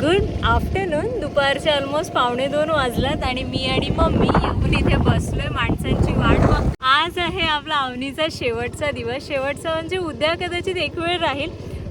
Good afternoon. दुपारचे almost पावणे दोन वाजलात आणि मी आणि मम्मी येऊन इथे बसलोय माणसांची वाट आज आहे आपला अवनीचा शेवटचा दिवस. शेवटचा म्हणजे उद्या कदाचित एक वेळ राहील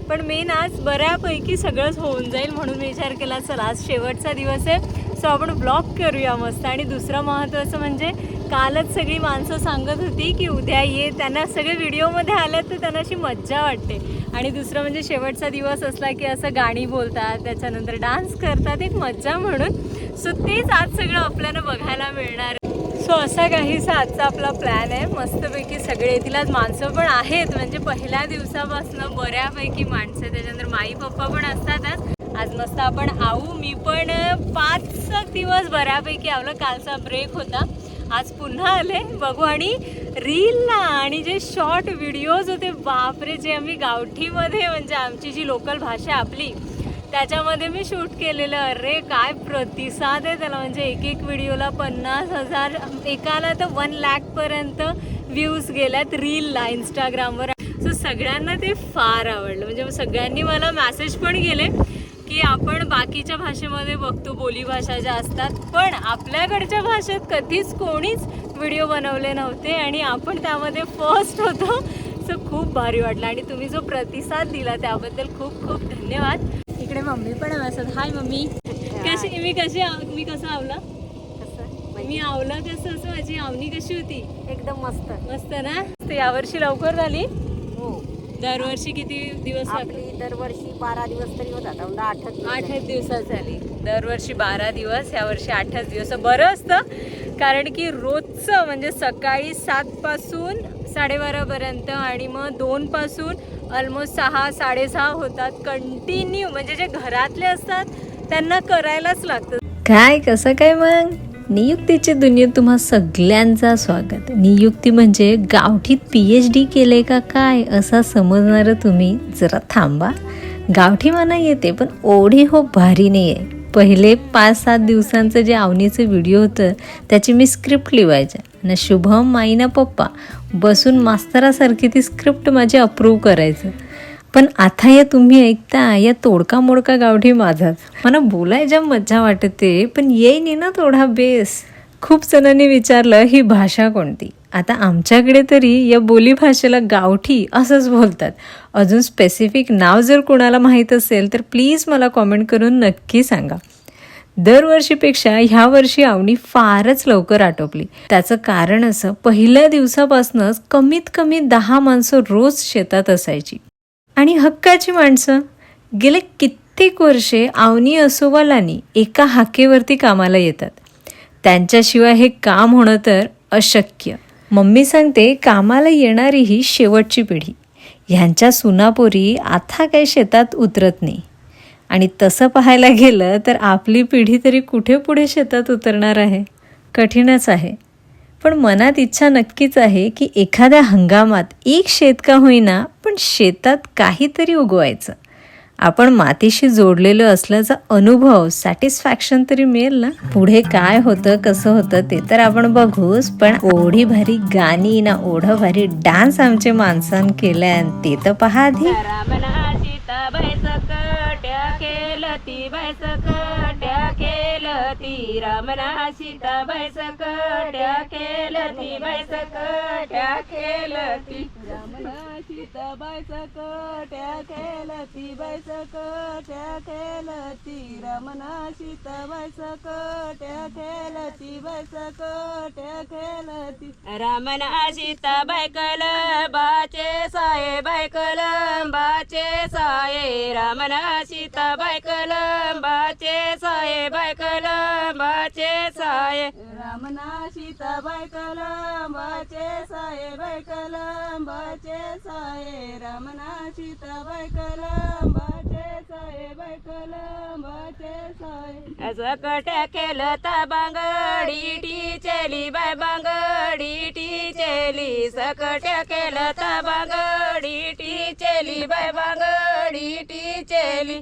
पण मेन आज बऱ्यापैकी सगळंच होऊन जाईल म्हणून मी विचार केला चला आज शेवटचा दिवस आहे. सो आपण ब्लॉग करूया मस्त. आणि दुसरं महत्त्वाचं म्हणजे कालच सगळी माणसं सांगत होती की उद्या ये. त्यांना सगळे व्हिडिओमध्ये आल्यात तर त्यांना अशी मज्जा वाटते. आणि दुसरं म्हणजे शेवटचा दिवस असला की असं गाणी बोलतात त्याच्यानंतर डान्स करतात एक मज्जा म्हणून. सो तेच आज सगळं आपल्याला बघायला मिळणार. सो असा काहीसा आजचा आपला प्लॅन आहे. मस्तपैकी सगळे येतील. आज माणसं पण आहेत. म्हणजे पहिल्या दिवसापासून बऱ्यापैकी माणसं त्याच्यानंतर माई पप्पा पण असतातच आज. मस्त आपण आऊ. मी पण पाच दिवस बऱ्यापैकी आवलं. कालचा ब्रेक होता. आज पुन्हा आले. बघू आणि रीलला आणि जे शॉर्ट व्हिडिओज होते बापरे जे आम्ही गावठीमध्ये म्हणजे आमची जी लोकल भाषा आपली त्याच्यामध्ये मी शूट केलेलं. अरे काय प्रतिसाद आहे त्याला. म्हणजे एक एक व्हिडिओला पन्नास हजार एकाला तर वन लॅकपर्यंत व्ह्यूज गेल्यात रीलला इंस्टाग्रामवर सो सगळ्यांना ते फार आवडलं. म्हणजे सगळ्यांनी मला मॅसेज पण गेले की आपण बाकीच्या भाषेमध्ये बघतो बोलीभाषा ज्या असतात पण आपल्याकडच्या भाषेत कधीच कोणीच व्हिडिओ बनवले नव्हते आणि आपण त्यामध्ये फर्स्ट होतो. सो खूप भारी वाटलं. आणि तुम्ही जो प्रतिसाद दिला त्याबद्दल खूप खूप धन्यवाद. इकडे मम्मी पण माझ्यासोबत हाय मम्मी. कशी मी कशी आव- मी कसं आवला? मी आवला कसं? असं माझी आवनी कशी होती? एकदम मस्त. मस्त ना? यावर्षी लवकर झाली. दरवर्षी किती दिवस लागले आपली दरवर्षी बारा दिवस तरी होतात. समजा आठच दिवस आठच दिवसात झाली. दरवर्षी बारा दिवस यावर्षी आठच दिवस. बरं असतं. कारण की रोजचं म्हणजे सकाळी सातपासून साडेबारापर्यंत आणि मग दोनपासून ऑलमोस्ट सहा साडेसहा होतात. कंटिन्यू म्हणजे जे घरातले असतात त्यांना करायलाच लागतं. काय? कसं काय मग? नियुक्तीची दुनियेत तुम्हा सगळ्यांचा स्वागत. नियुक्ती म्हणजे गावठीत पी एच डी केले का काय असा समजणारं तुम्ही जरा थांबा. गावठी म्हणा येते पण ओढी हो भारी नाही आहे पहिले पाच सात दिवसांचं जे आवनीचं व्हिडिओ होतं त्याची मी स्क्रिप्ट लिवायच्या आणि शुभम माईना पप्पा बसून मास्तरासारखी ती स्क्रिप्ट माझी अप्रूव्ह करायचं. पण आता या तुम्ही ऐकता या तोडका मोडका गावठी माझाच मला बोलायच्या मज्जा वाटते पण येईन ना थोडा बेस. खूप जणांनी विचारलं ही भाषा कोणती? आता आमच्याकडे तरी या बोली भाषेला गावठी असंच बोलतात. अजून स्पेसिफिक नाव जर कोणाला माहीत असेल तर प्लीज मला कॉमेंट करून नक्की सांगा. दरवर्षीपेक्षा ह्या वर्षी आवणी फारच लवकर आटोपली. त्याचं कारण असं पहिल्या दिवसापासूनच कमीत कमी दहा माणसं रोज शेतात असायची. आणि हक्काची माणसं. गेले कित्येक वर्षे आवनी असो एका हाकेवरती कामाला येतात. त्यांच्याशिवाय हे काम होणं तर अशक्य. मम्मी सांगते कामाला येणारी ही शेवटची पिढी. ह्यांच्या सुनापोरी आता काही शेतात उतरत नाही. आणि तसं पाहायला गेलं तर आपली पिढी तरी कुठे पुढे शेतात उतरणार आहे? कठीणच आहे. पण मनात इच्छा नक्कीच आहे की एखाद्या हंगामात एक शेत का होईना पण शेतात काहीतरी उगवायचं. आपण मातीशी जोडलेलं असल्याचा अनुभव सॅटिस्फॅक्शन तरी मिळेल ना? पुढे काय होतं कसं होतं ते तर आपण बघूच. पण ओढी भारी गाणी ना ओढ भारी डान्स आमचे माणसानं केलाय आणि ते तर पहा आधी. ती बाई सकट्या केलं ती रामना सीताबाई सकट्या केलं ती बाई सकट्या केलं ती. रामना सीताबाई सकट्या केलं ती. बाई सकट्या केलं ती रामना सीताबाई सकट्या केलं ती बाई सकट्या केलं ती रामना सीताबाई कलबाचे कलंबाचे साये रामना सीताबाई कलंबाचे कलंबाचे साये. रामना सीताबाई कलंबाचे कलंबाचे साये सीताबाई कलंबाचे कलंबाचे साये. सकट केलं तर बांगडी टिचली बाय बांगडी टिचली. सकट केलं तर बांगडी टिचली बाय बांगडी टिचली.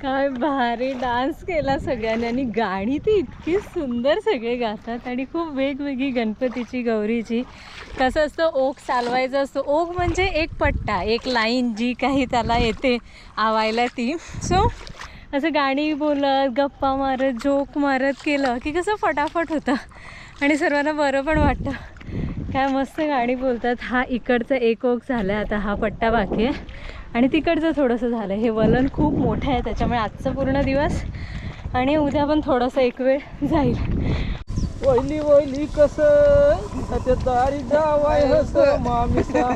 काय भारी डान्स केला सगळ्यांनी आणि गाणी ती इतकी सुंदर सगळे गातात आणि खूप वेगवेगळी गणपतीची गौरीची. कसं असतं ओक चालवायचं असतं. ओक म्हणजे एक पट्टा एक लाईन जी काही त्याला येते आवायला ती. सो असं गाणी बोलत गप्पा मारत जोक मारत केलं की कसं फटाफट होतं. आणि सर्वांना बरं पण वाटतं. काय मस्त गाणी बोलतात. हा इकडचा एक ओक झाला आहे आता हा पट्टा बाकी आहे. आणि तिकडचं थोडंसं झालं. हे वलन खूप मोठं आहे त्याच्यामुळे आजचा पूर्ण दिवस. आणि उद्या पण थोडंसं एक वेळ जाईल. वैली वैली कस? दारी जावाय हस मामिसा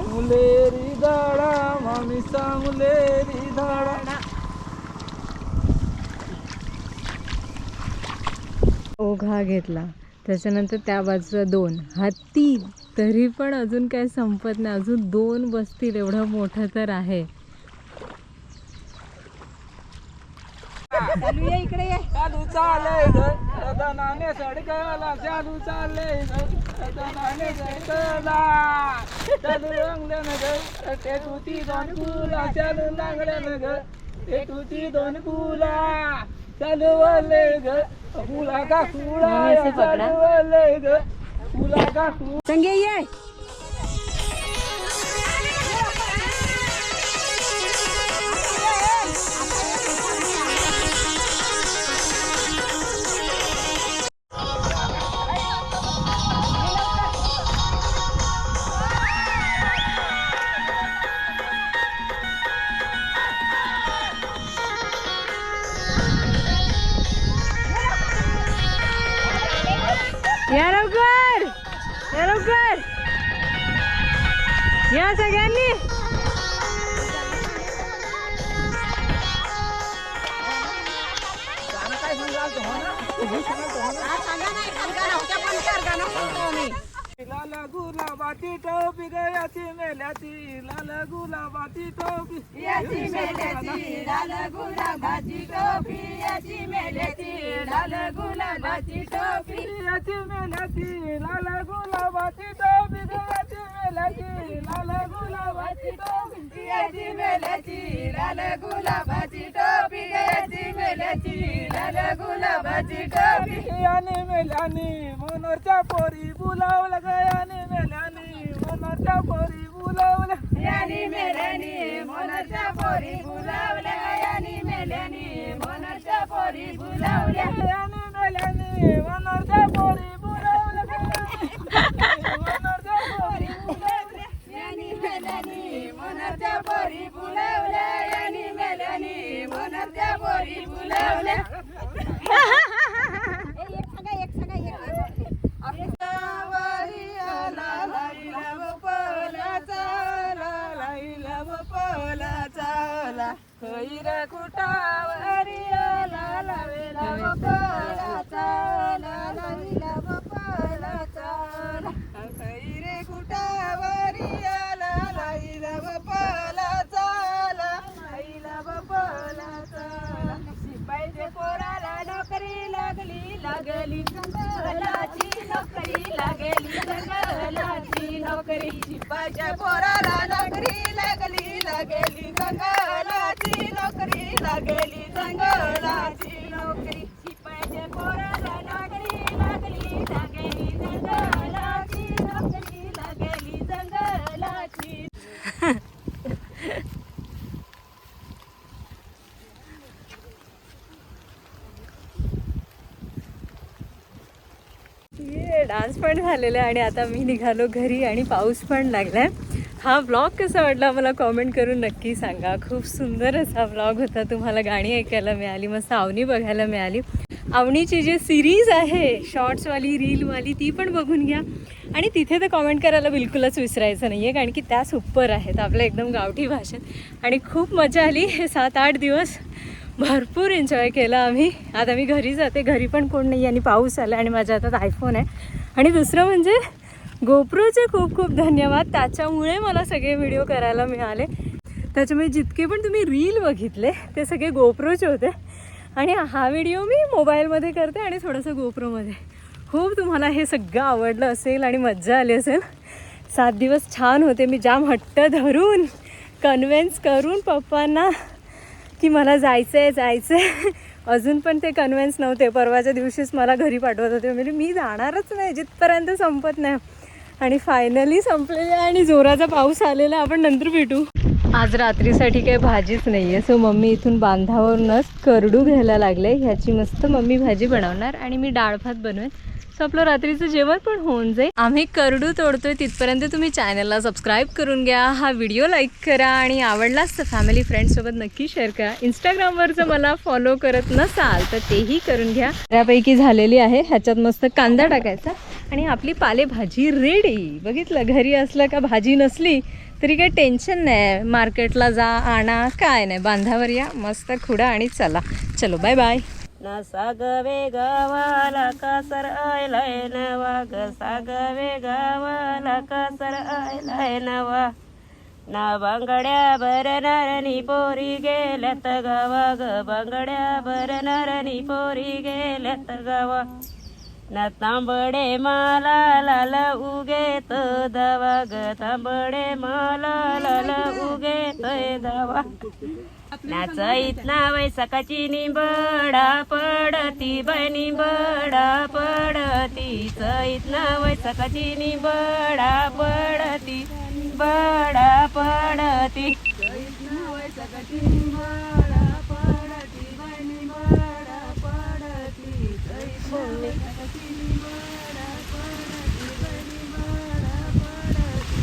मुलेरी दाडा मामिसा मुलेरी दाडा ओघ घेतला. त्याच्यानंतर त्या बाजूला दोन. हा तीन. तरी पण अजून काय संपत नाही. अजून दोन बसतील. एवढं मोठं तर आहे. तुती दोन फुला का कुळा मामाचे पकडा. चालू वले ग फुला का कुळा संगे ये या लवकर! या लवकर! या सगळ्यांनी! लाल गुलाबाची टोपी गयाची मेल्याची लाल गुलाबाची टोपी. याची मेल्याची लाल गुलाबाची टोपी याची लाल गुलाबाची टोपी. याची मेल्याची लाल गुलाबाची टोपी गयाची मेल्याची लाल गुलाबाची टोपी. याची मेल्याची लाल गुलाबाची टोपी. याची मेल्याची लाल गुलाबाची टोपी. याने मेल्यानी मनोरच्या पोरी बुलावलं गयाने मेल्यानी मनोरच्या पोरी बुलावलं. यानी मेल्यानी मोनच्या पोरी बुलावल्या यानी मेल्यानी मोनच्या เจ้าเลี้ยง खैर खुटावरी लाला वेला बपला चाला लाला बपला चाला खैर खुटावरी लाला इला बपला चाला इला बपला चाला शिपाईचे पोराला नोकरी लागली लागली जंगलाची नोकरी लागली जंगलाची नोकरी. शिपाईच्या पोराला नोकरी लागेली जंगलाची नोकरी लागेली जंगलाची नोकरी. शिपाच्या पोराला लागली जंगलाची नोकरी जंगलाची. ये डान्स पण झालेला आहे आणि आता मी निघालो घरी आणि पाऊस पण लागलाय. हा ब्लॉग कसा वाटला मला कॉमेंट करून नक्की सांगा. खूप सुंदर असा ब्लॉग होता. तुम्हाला गाणी ऐकायला मिळाली मस्त आवनी बघायला मिळाली. आवनीची जी सिरीज आहे शॉर्ट्सवाली रीलवाली ती पण बघून घ्या. आणि तिथे तर कॉमेंट करायला बिलकुलच विसरायचं नाही आहे कारण की त्या सुपर आहेत आपल्या एकदम गावठी भाषेत. आणि खूप मजा आली. हे सात आठ दिवस भरपूर एन्जॉय केला आम्ही. आता मी घरी जाते. घरी पण कोण नाही आणि पाऊस आला आणि माझ्या हातात आयफोन आहे. आणि दुसरं म्हणजे गोप्रोचे खूप खूप धन्यवाद. त्याच्यामुळे मला सगळे व्हिडिओ करायला मिळाले. त्याच्यामुळे जितके पण तुम्ही रील बघितले ते सगळे गोप्रोचे होते. आणि हा व्हिडिओ मी मोबाईलमध्ये करते आणि थोडंसं गोप्रोमध्ये खूप तुम्हाला हे सगळं आवडलं असेल आणि मज्जा आली असेल. सात दिवस छान होते. मी जाम हट्ट धरून कन्व्हिन्स करून पप्पांना की मला जायचं आहे जायचं आहे अजून पण ते कन्व्हिन्स नव्हते. परवाच्या दिवशीच मला घरी पाठवत होते. म्हणजे मी जाणारच नाही. जिथपर्यंत संपत नाही. आणि फायनली संपलेले आणि जोराचा पाऊस आलेला आपण नंतर भेटू. आज रात्रीसाठी काही भाजीच नाही आहे सो मम्मी इथून बांधावरूनच करडू घ्यायला लागले. ह्याची मस्त मम्मी भाजी बनवणार आणि मी डाळ भात बनवेन. सो आपलं रात्रीचं जेवण पण होऊन जाईल. आम्ही करडू तोडतोय. तिथपर्यंत तुम्ही चॅनलला सबस्क्राईब करून घ्या. हा व्हिडिओ लाईक करा आणि आवडलाच तर फॅमिली फ्रेंड्ससोबत नक्की शेअर करा. इंस्टाग्रामवर जर मला फॉलो करत नसाल तर तेही करून घ्या. त्यापैकी झालेली आहे. ह्याच्यात मस्त कांदा टाकायचा. आणि आपली पालेभाजी रेडी बघितलं घरी असलं का भाजी नसली तरी काही टेन्शन नाही. मार्केटला जा आणा काय नाही. बांधावर या मस्त खुडा आणि चला. चलो बाय बाय ना सागवे गावाला कासर आयलाय नवा. ग सागवे गावाला कासर आयलाय नवा. ना बांगड्या भरणारनी पोरी गेल्यात गावा. ग बांगड्या भरणारनी पोरी गेल्यात गावा. ना तांबडे माला लाल उगेत दवा ग तांबडे माला लाल उगेत दवा नाच नावय वैसकाची निंबडा पडती बाय पडती चईत नावय सकाची निंबडा पडती बडा पडती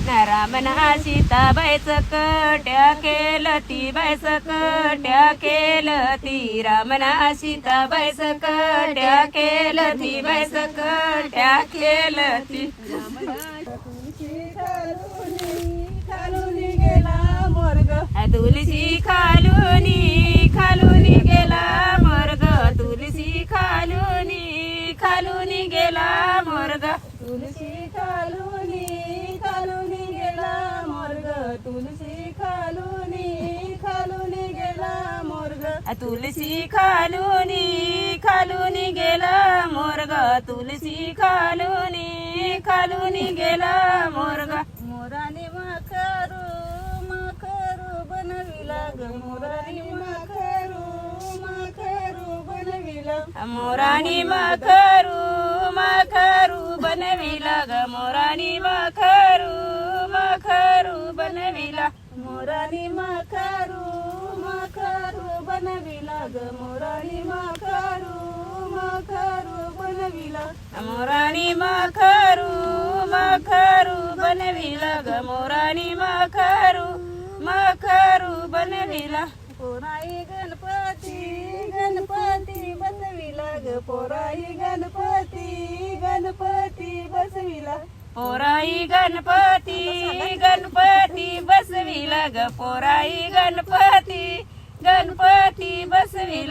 रामना सीता बायच कट्या केलं ती. बायस कट्या केलं ती रामना सीता बायस कट्या केलं ती. बायस कट्या केलं ती तुलसी खालुनी खालुनी गेला तुलसी खालुनी खालुनी गेला मोरग. तुलसी खालुनी खालुनी गेला मोरग. मोराने माखरू माखरू बनविला ग मोराने माखरू माखरू बनविला मोरानी माखरू माखरू बनविला ग मोरानी माखरू माखरू बनविला मोरानी माखरू माखरू बनविला ग मोराणी माखरू माखरू बनविला मोरानी माखरू माखरू बनविला ग मोरानी माखरू माखरू बनविला पोराई गणपती गणपती बसविला ग पोराई गणपती गणपती बसविला पोराई गणपती गणपती बसविला ग पोराई गणपती गणपती बसविला.